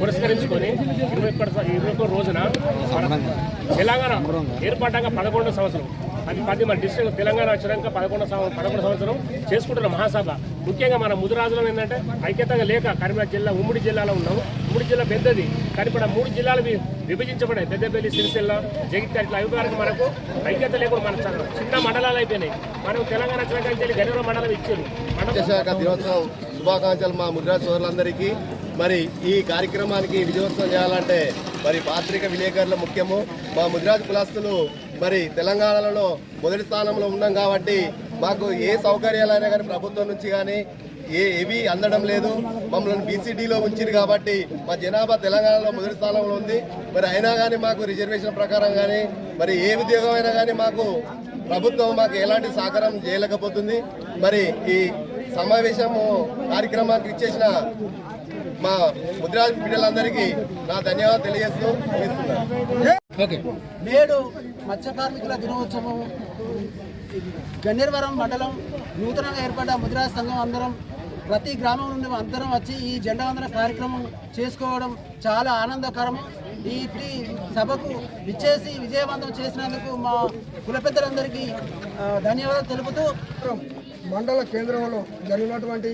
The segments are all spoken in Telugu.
పురస్కరించుకొని ఇరవై ఒక్క రోజున తెలంగాణ ఏర్పాటంగా పదకొండవ సంవత్సరం. అది పది మన డిస్ట్రిక్ట్ తెలంగాణ వచ్చినాక పదకొండు పదకొండు సంవత్సరం చేసుకుంటున్న మహాసభ. ముఖ్యంగా మన ముదురాజులం ఏంటంటే ఐక్యతగా లేక కరీంనగర్ జిల్లా ఉమ్మడి జిల్లాలో ఉన్నాము. ఉమ్మడి జిల్లా పెద్దది. కానీ ఇప్పుడు మూడు జిల్లాలు విభజించబడాయి పెద్దపల్లి సిరిసిల్ల జగిత్యాల ఇట్లా అభిప్రాయానికి మనకు ఐక్యత లేకుండా మన చిన్న మండలాలు అయిపోయినాయి. మనం తెలంగాణ వచ్చినాక వెళ్ళి మండలం ఇచ్చారు. దినోత్సవం శుభాకాంక్షలు మా ముద్రా సోదరులందరికీ మరి ఈ కార్యక్రమానికి విజయోత్సవం చేయాలంటే మరి పాత్రిక విలేకరుల ముఖ్యము. మా ముద్రాజ్ కులాస్తులు మరి తెలంగాణలో మొదటి స్థానంలో ఉన్నాం కాబట్టి మాకు ఏ సౌకర్యాలైనా కానీ ప్రభుత్వం నుంచి కానీ ఏ ఏవి అందడం లేదు. మమ్మల్ని బీసీడీలో ఉంచింది కాబట్టి మా జనాభా తెలంగాణలో మొదటి స్థానంలో ఉంది. మరి అయినా కానీ మాకు రిజర్వేషన్ ప్రకారం కానీ మరి ఏ ఉద్యోగం అయినా కానీ మాకు ప్రభుత్వం మాకు ఎలాంటి సహకారం చేయలేకపోతుంది. మరి ఈ సమావేశము కార్యక్రమానికి ఇచ్చేసిన మా ముద్రాజ్ బిడ్డలందరికీ నా ధన్యవాదాలు తెలియజేస్తూ నేడు మత్స్య కార్మికుల దినోత్సవం గన్నేరవరం మండలం నూతనంగా ఏర్పడ్డ ముద్రా సంఘం అందరం ప్రతి గ్రామం నుండి అందరం వచ్చి ఈ జెండా వందన కార్యక్రమం చేసుకోవడం చాలా ఆనందకరం. ఈ సభకు విచ్చేసి విజయవంతం చేసినందుకు మా కుల పెద్దలందరికీ ఆ, ధన్యవాదాలు తెలుపుతూ మండల కేంద్రంలో జరిగినటువంటి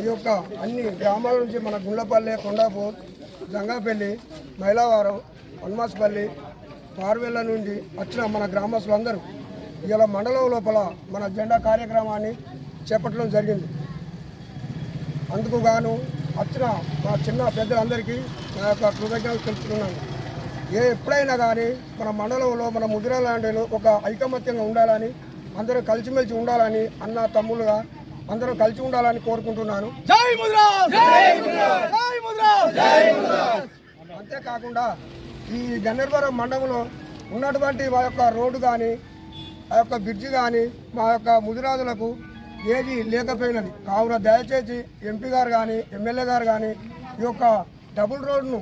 ఈ యొక్క అన్ని గ్రామాల నుంచి మన గుండ్లపల్లి కొండాపూర్ జంగాపల్లి మైలావారం హనుమాస్పల్లి పార్వెల్ల నుండి వచ్చిన మన గ్రామస్తులందరూ ఇలా మండలం లోపల మన జెండా కార్యక్రమాన్ని చేపట్టడం జరిగింది. అందుకు గాను వచ్చిన మా చిన్న పెద్దలందరికీ నా యొక్క కృతజ్ఞతలు తెలుపుతున్నాను. ఏ ఎప్పుడైనా కానీ మన మండలంలో మన ముదిరా లాంటిలో ఒక ఐకమత్యంగా ఉండాలని అందరూ కలిసిమెలిసి ఉండాలని అన్న తమ్ముళ్ళుగా అందరూ కలిసి ఉండాలని కోరుకుంటున్నాను. అంతేకాకుండా ఈ గన్నేరువరం మండలంలో ఉన్నటువంటి మా యొక్క రోడ్డు కానీ ఆ యొక్క బ్రిడ్జి కానీ మా యొక్క ముదిరాజులకు ఏది లేకపోయినది. కావున దయచేసి ఎంపీ గారు కానీ ఎమ్మెల్యే గారు కానీ ఈ యొక్క డబుల్ రోడ్ను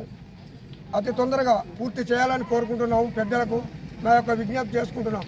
అతి తొందరగా పూర్తి చేయాలని కోరుకుంటున్నాము పెద్దలకు. మా యొక్క విజ్ఞప్తి చేసుకుంటున్నాం.